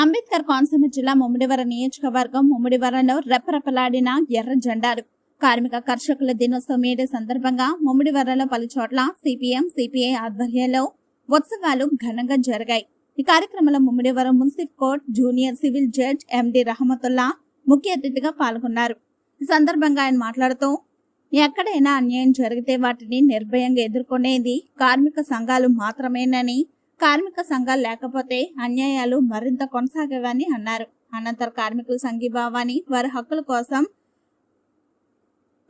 అంబేద్కర్ కోనసీమ జిల్లా ముమ్మిడివరం నియోజకవర్గం ముమ్మిడివరంలో రెప్పరెప్పలాడిన ఎర్ర జెండాలు. కార్మిక కర్షకుల దినోత్సవం మేడే సందర్భంగా ముమ్మిడివరంలో పలు చోట్ల సిపిఎం సిపిఐ ఆధ్వర్యంలో ఉత్సవాలు ఘనంగా జరిగాయి. ఈ కార్యక్రమంలో Mummidivaram municipal court junior civil judge MD Rahamatulla ముఖ్య అతిథిగా పాల్గొన్నారు. ఈ సందర్భంగా ఆయన మాట్లాడుతూ ఎక్కడైనా అన్యాయం జరిగితే వాటిని నిర్భయంగా ఎదుర్కొనేది కార్మిక సంఘాలు మాత్రమేనని కార్మిక సంఘాలు లేకపోతే అన్యాయాలు మరింత కొనసాగేవని అన్నారు. అనంతరం కార్మికుల సంఘీభావాన్ని వారి హక్కుల కోసం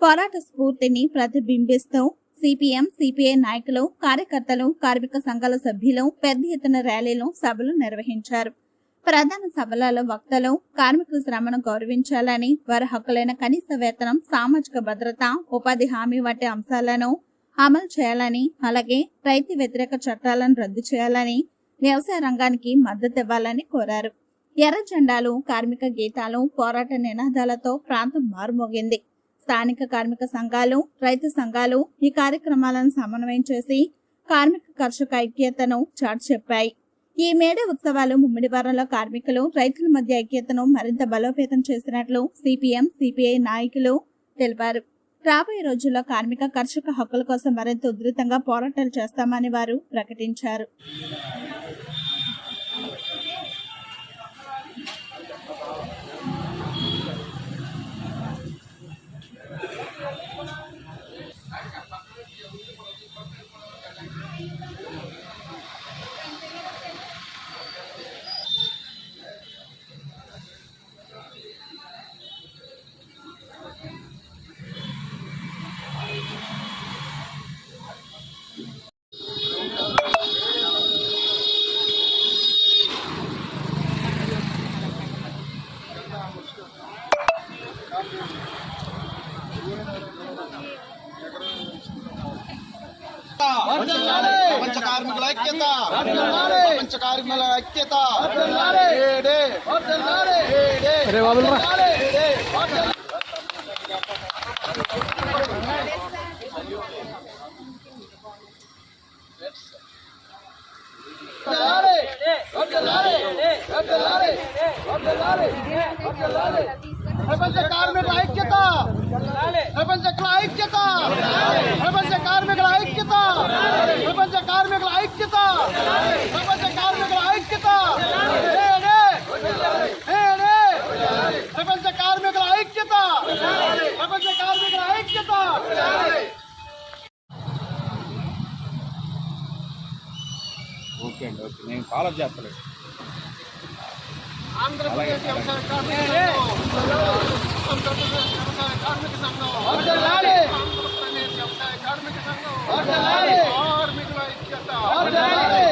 పోరాట స్ఫూర్తిని ప్రతిబింబిస్తూ సిపిఎం సిపిఐ నాయకులు కార్యకర్తలు కార్మిక సంఘాల సభ్యులు పెద్ద ఎత్తున ర్యాలీలు సభలు నిర్వహించారు. ప్రధాన సభలలో వక్తలు కార్మికుల శ్రమను గౌరవించాలని వారి హక్కులైన కనీస వేతనం సామాజిక భద్రత ఉపాధి హామీ వంటి అంశాలను అమలు చేయాలని అలాగే రైతు వ్యతిరేక చట్టాలను రద్దు చేయాలని వ్యవసాయ రంగానికి మద్దతు ఇవ్వాలని కోరారు. ఎర్ర జెండాలు కార్మిక గీతాలు పోరాట నినాదాలతో ప్రాంతం మారుమోగింది. స్థానిక కార్మిక సంఘాలు రైతు సంఘాలు ఈ కార్యక్రమాలను సమన్వయం చేసి కార్మిక కర్షక ఐక్యతను చాటు చెప్పాయి. ఈ మేడే ఉత్సవాలు ముమ్మిడివారంలో కార్మికులు రైతుల మధ్య ఐక్యతను మరింత బలోపేతం చేసినట్లు సిపిఎం సిపిఐ నాయకులు తెలిపారు. రాబోయే రోజుల్లో కార్మిక కర్షక హక్కుల కోసం మరింత ఉధృతంగా పోరాటాలు చేస్తామని వారు ప్రకటించారు. ఐక్యత. ప్రపంచ కార్మికుల ఐక్యత. ఏడే. ఏడే. ఏడే. ప్రపంచ కార్మికుల ఐక్యత ప్రపంచ ఐక్యత ప్రపంచ కార్మికుల ఐక్యత ప్రపంచ కార్మికుల ఐక్యత ప్రపంచ కార్మికుల ఐక్యత ఏడే. ఏడే. ప్రపంచ కార్మికుల ఐక్యత ప్రపంచ కార్మికుల ఐక్యత ఓకే అండి ఓకే. నేను ఫాలో చేస్తాను ఆంధ్రప్రదేశ్ వ్యవసాయ కార్మిక సంఘం ఆంధ్రప్రదేశ్ వ్యవసాయ కార్మిక సంఘం ఆంధ్రప్రదేశ్ వ్యవసాయ కార్మిక సంఘం. కార్మికుల ఐక్యత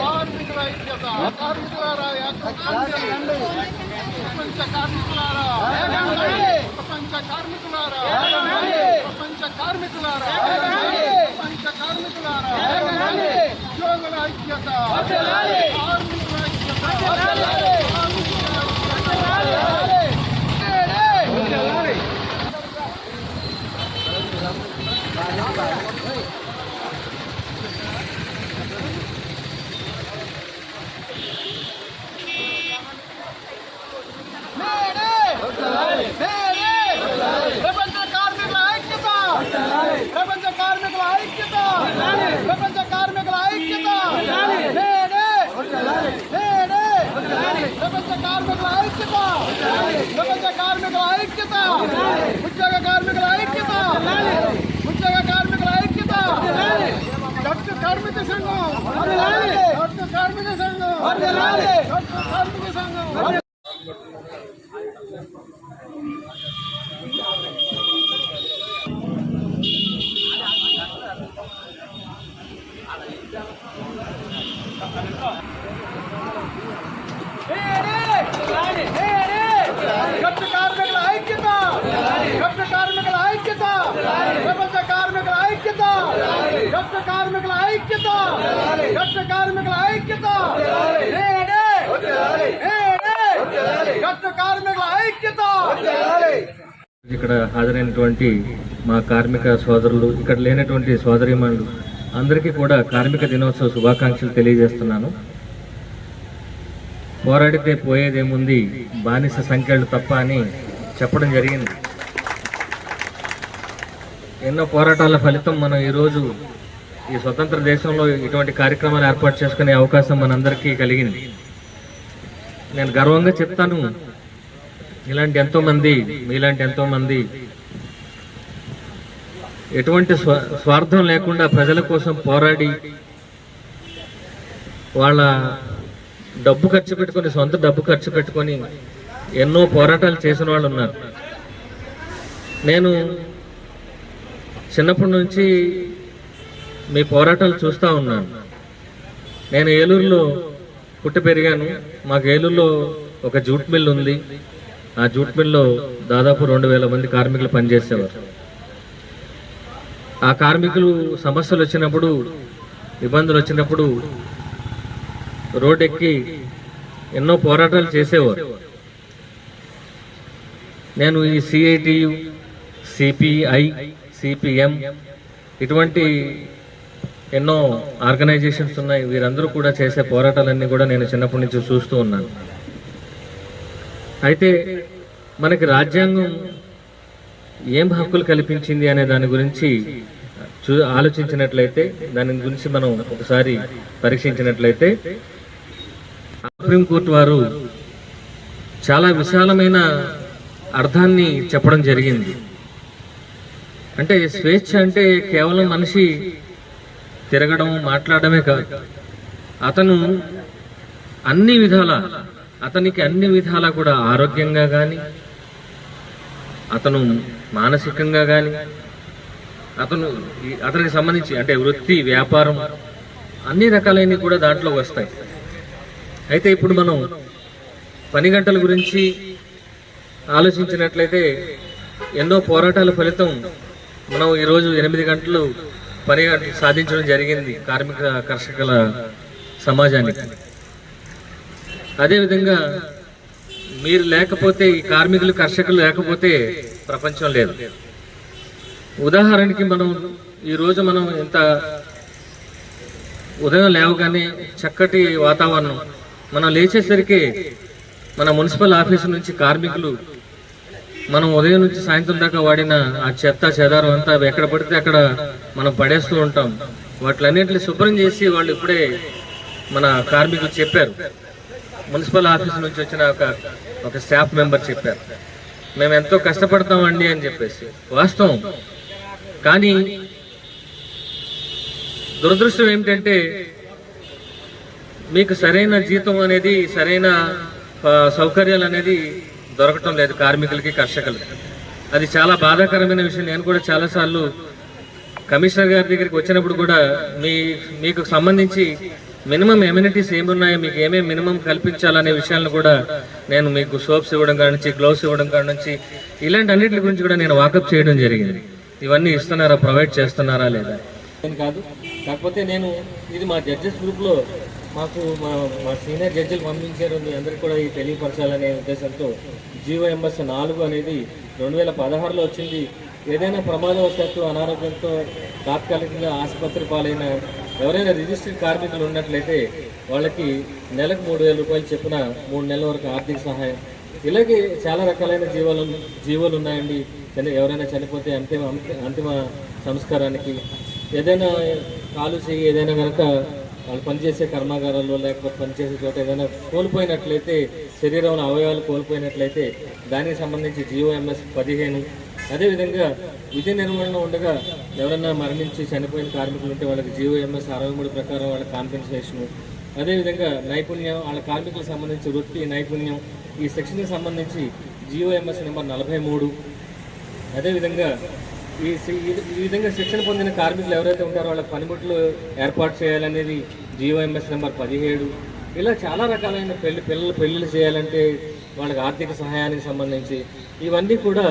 కార్మికుల ఐక్యత కార్మికులారా ఏకం ప్రపంచ కార్మికులారా ప్రపంచ కార్మికులారా ప్రపంచ కార్మికులారా ప్రపంచ కార్మికులారా ఉద్యోగుల ఐక్యత కార్మికుల ఐక్యత కార్మికుల ప్రపంచ కార్మికుల ఐక్యత ప్రపంచ కార్మికుల ఐక్యత ప్రపంచ కార్మికుల ఐక్యత నేనే నేనే ప్రపంచ కార్మికుల ఐక్యత ప్రపంచ కార్మికుల ఐక్యత ఉద్యోగ కార్మికుల ఐక్యత ఉద్యోగ కార్మికుల ఐక్యత జట్టు కార్మిక సంఘం జట్టు కార్మిక సంఘం జట్టు కార్మిక సంఘం గట్టు కార్మికుల ఐక్యత గట్టు కార్మికుల ఐక్యత ప్రపంచ కార్మికుల ఐక్యత గట్టు కార్మికుల ఐక్యత గట్టు కార్మికుల ఐక్యత నేడే. కార్మికుల ఐక్యత ఇక్కడ హాజరైనటువంటి మా కార్మిక సోదరులు ఇక్కడ లేనటువంటి సోదరిమణులు అందరికీ కూడా కార్మిక దినోత్సవ శుభాకాంక్షలు తెలియజేస్తున్నాను. పోరాడితే పోయేదేముంది బానిస సంఖ్యలు తప్ప అని చెప్పడం జరిగింది. ఎన్నో పోరాటాల ఫలితం మనం ఈరోజు ఈ స్వతంత్ర దేశంలో ఇటువంటి కార్యక్రమాలు ఏర్పాటు చేసుకునే అవకాశం మనందరికీ కలిగింది. నేను గర్వంగా చెప్తాను ఇలాంటి ఎంతోమంది మీలాంటి ఎంతోమంది ఎటువంటి స్వ స్వార్థం లేకుండా ప్రజల కోసం పోరాడి వాళ్ళ డబ్బు ఖర్చు పెట్టుకొని సొంత డబ్బు ఖర్చు పెట్టుకొని ఎన్నో పోరాటాలు చేసిన వాళ్ళు ఉన్నారు. నేను చిన్నప్పటి నుంచి మీ పోరాటాలు చూస్తూ ఉన్నాను. నేను ఏలూరులో పుట్టి పెరిగాను. మాకు ఏలూరులో ఒక జూట్ మిల్ ఉంది. ఆ జూట్ మిల్లో దాదాపు రెండు వేల మంది కార్మికులు పనిచేసేవారు. ఆ కార్మికులు సమస్యలు వచ్చినప్పుడు ఇబ్బందులు వచ్చినప్పుడు రోడ్డెక్కి ఎక్కి ఎన్నో పోరాటాలు చేసేవారు. నేను ఈ సిఐటియు సిపిఐ సిపిఎం ఇటువంటి ఎన్నో ఆర్గనైజేషన్స్ ఉన్నాయి. వీరందరూ కూడా చేసే పోరాటాలన్నీ కూడా నేను చిన్నప్పటి నుంచి చూస్తూ ఉన్నాను. అయితే మనకి రాజ్యాంగం ఏం హక్కులు కల్పించింది అనే దాని గురించి చూ ఆలోచించినట్లయితే దాని గురించి మనం ఒకసారి పరీక్షించినట్లయితే సుప్రీంకోర్టు వారు చాలా విశాలమైన అర్థాన్ని చెప్పడం జరిగింది. అంటే స్వేచ్ఛ అంటే కేవలం మనిషి తిరగడం మాట్లాడమే కాదు. అతను అన్ని విధాల అతనికి అన్ని విధాలా కూడా ఆరోగ్యంగా కానీ అతను మానసికంగా కానీ అతను ఈ- అతనికి సంబంధించి అంటే వృత్తి వ్యాపారం అన్ని రకాలైనవి కూడా దాంట్లో వస్తాయి. అయితే ఇప్పుడు మనం పని గంటల గురించి ఆలోచించినట్లయితే ఎన్నో పోరాటాల ఫలితం మనం ఈరోజు ఎనిమిది గంటలు పని గంటలు సాధించడం జరిగింది కార్మిక కర్షకుల సమాజానికి. అదేవిధంగా మీరు లేకపోతే ఈ కార్మికులు కర్షకులు లేకపోతే ప్రపంచం లేదు. ఉదాహరణకి మనం ఈరోజు మనం ఇంత ఉదయం లేవగానే చక్కటి వాతావరణం. మనం లేచేసరికి మన మున్సిపల్ ఆఫీసు నుంచి కార్మికులు మనం ఉదయం నుంచి సాయంత్రం దాకా వాడిన ఆ చెత్త చెదారం అంతా ఎక్కడ పడితే అక్కడ మనం పడేస్తూ ఉంటాం. వాటిలన్నింటిని శుభ్రం చేసి వాళ్ళు ఇప్పుడే మన కార్మికులు చెప్పారు. మున్సిపల్ ఆఫీస్ నుంచి వచ్చిన ఒక ఒక స్టాఫ్ మెంబర్ చెప్పారు. మేము ఎంతో కష్టపడతామండి అని చెప్పేసి. వాస్తవం. కానీ దురదృష్టం ఏమిటంటే మీకు సరైన జీతం అనేది సరైన సౌకర్యాలు అనేది దొరకటం లేదు కార్మికులకి కర్షకులకి. అది చాలా బాధాకరమైన విషయం. నేను కూడా చాలాసార్లు కమిషనర్ గారి దగ్గరికి వచ్చినప్పుడు కూడా మీ మీకు సంబంధించి మినిమం ఎమ్యూనిటీస్ ఏమున్నాయో? మీకు ఏమేమి మినిమం కల్పించాలనే విషయాలను కూడా నేను మీకు సోప్స్ ఇవ్వడం కాడ నుంచి గ్లౌస్ ఇవ్వడం కాడ నుంచి ఇలాంటి అన్నింటి గురించి కూడా నేను వాకప్ చేయడం జరిగింది. ఇవన్నీ ఇస్తున్నారా? ప్రొవైడ్ చేస్తున్నారా లేదా? అని కాదు. కాకపోతే నేను ఇది మా జడ్జెస్ గ్రూప్లో మాకు మా మా సీనియర్ జడ్జిలు పంపించారు. మీ అందరికీ కూడా ఇది తెలియపరచాలనే ఉద్దేశంతో జీవో ఎంఎస్ నాలుగు అనేది రెండు వేల పదహారులో వచ్చింది. ఏదైనా ప్రమాదవశాత్తు అనారోగ్యంతో తాత్కాలికంగా ఆసుపత్రి పాలైన ఎవరైనా రిజిస్టర్డ్ కార్మికులు ఉన్నట్లయితే వాళ్ళకి నెలకు మూడు వేల రూపాయలు చెప్పిన మూడు నెలల వరకు ఆర్థిక సహాయం. ఇలాగే చాలా రకాలైన జీవాలు జీవులు ఉన్నాయండి. ఎవరైనా చనిపోతే అంతిమ అంతిమ సంస్కారానికి ఏదైనా కాలు చేయి ఏదైనా కనుక వాళ్ళు పనిచేసే కర్మాగారాల్లో లేకపోతే పనిచేసే చోట ఏదైనా కోల్పోయినట్లయితే శరీరంలో అవయవాలు కోల్పోయినట్లయితే దానికి సంబంధించి జియోఎంఎస్ పదిహేను అదేవిధంగా విధి నిర్వహణలో ఉండగా ఎవరన్నా మరణించి చనిపోయిన కార్మికులు ఉంటే వాళ్ళకి జీవోఎంఎస్ అరవై మూడు ప్రకారం వాళ్ళ కాంపెన్సేషను. అదేవిధంగా నైపుణ్యం వాళ్ళ కార్మికులకు సంబంధించి వృత్తి నైపుణ్యం ఈ సెక్షన్కి సంబంధించి జీవోఎంఎస్ నెంబర్ నలభై మూడు. అదేవిధంగా ఈ సి- ఈ- ఈ విధంగా శిక్షణ పొందిన కార్మికులు ఎవరైతే ఉంటారో వాళ్ళ పనిముట్లు ఏర్పాటు చేయాలనేది జీవోఎంఎస్ నెంబర్ పదిహేడు. ఇలా చాలా రకాలైన పెళ్ళి పిల్లలు పెళ్ళిళ్ళు చేయాలంటే వాళ్ళకి ఆర్థిక సహాయానికి సంబంధించి ఇవన్నీ కూడా